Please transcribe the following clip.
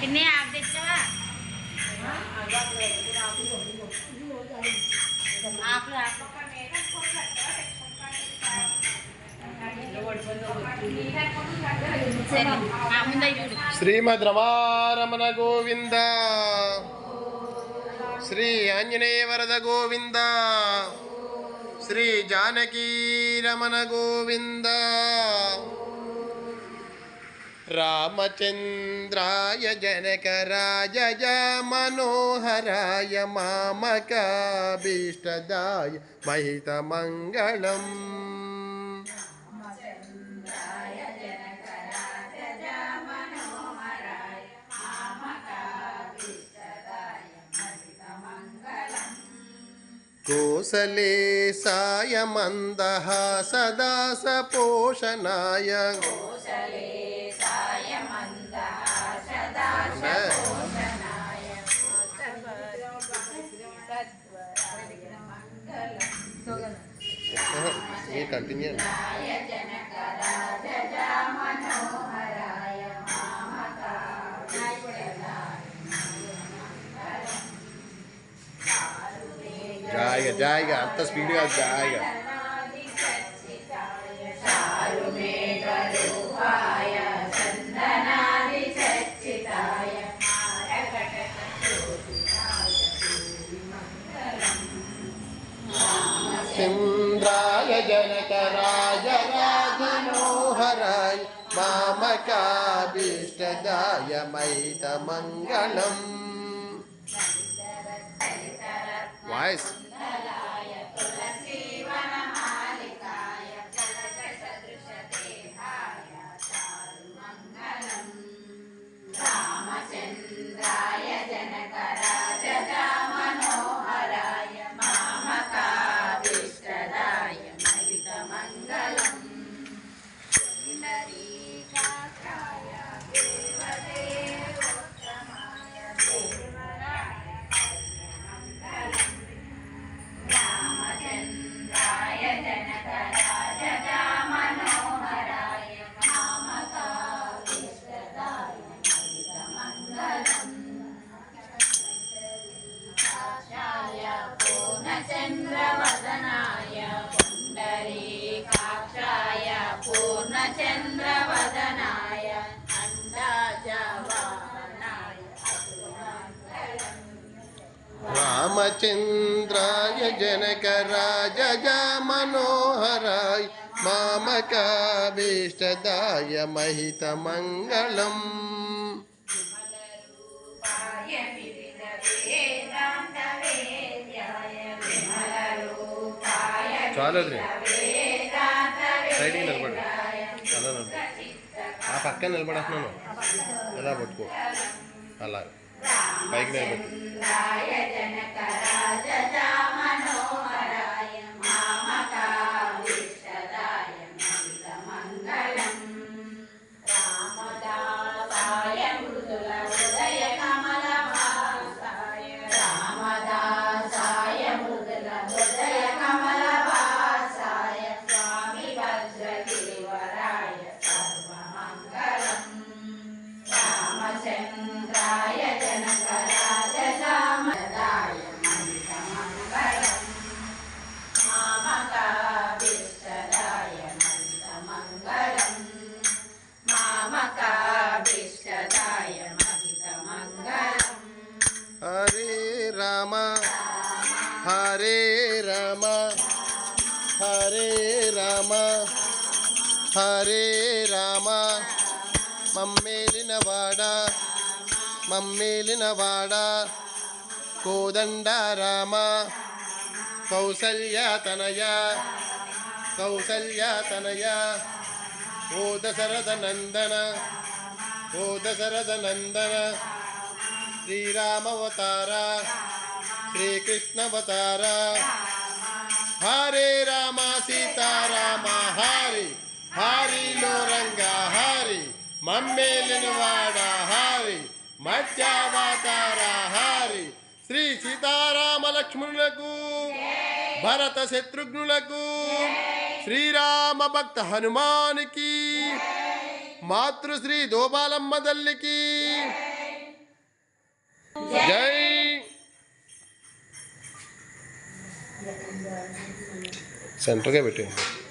పిన్ని ఆకు తెచ్చావా ఆకులు ఆకులు సరే ఆ ముందే చూడు శ్రీమద్ రమారమణ గోవింద శ్రీ ఆంజనేయ వరద గోవింద శ్రీ జానకీ రమణ గోవింద रामचन्द्राय जनकराज मनोहराय मामकाभिष्टदाय महितमङ्गळम् कोसलेशाय मन्दः सदा सपोषणाय। ये कंटिन्यू जाएगा जाएगा अंत स्पीड का जाएगा चन्द्राय जनकराय राजमोहराय मामकाभीष्टदाय मैतमङ्गलम् वाय्स् వేద్యాయ విమల రూపాయ చాలు వదిలే. వేదాంత సైడ్కి నిలబడు అలా నిలబడు. ఆ పక్కన నిలబడుతున్నాను ఎలా పట్టుకో అలా పైకి నిలబెట్టు హరే రామ హరే రామ హరే రామ. మమ్మేలిన వాడ మమ్మేలిన వాడ. కోదండ రామ కౌసల్య తనయ కౌసల్య తనయ. ఓ దశరథ నందన ఓ దశరథ నందన. శ్రీరామవతార శ్రీకృష్ణవతార. హరే రామ సీతారామ హరి. హరిలో రంగ హరి. మమ్మేలిన వాడ హరి. మధ్యావతార హరి. శ్రీ సీతారామ లక్ష్మణులకు భరత శత్రుఘ్నులకు శ్రీరామ భక్త హనుమానికి మాతృశ్రీ దోబాలమ్మ తల్లికి. జై ¿Centro to.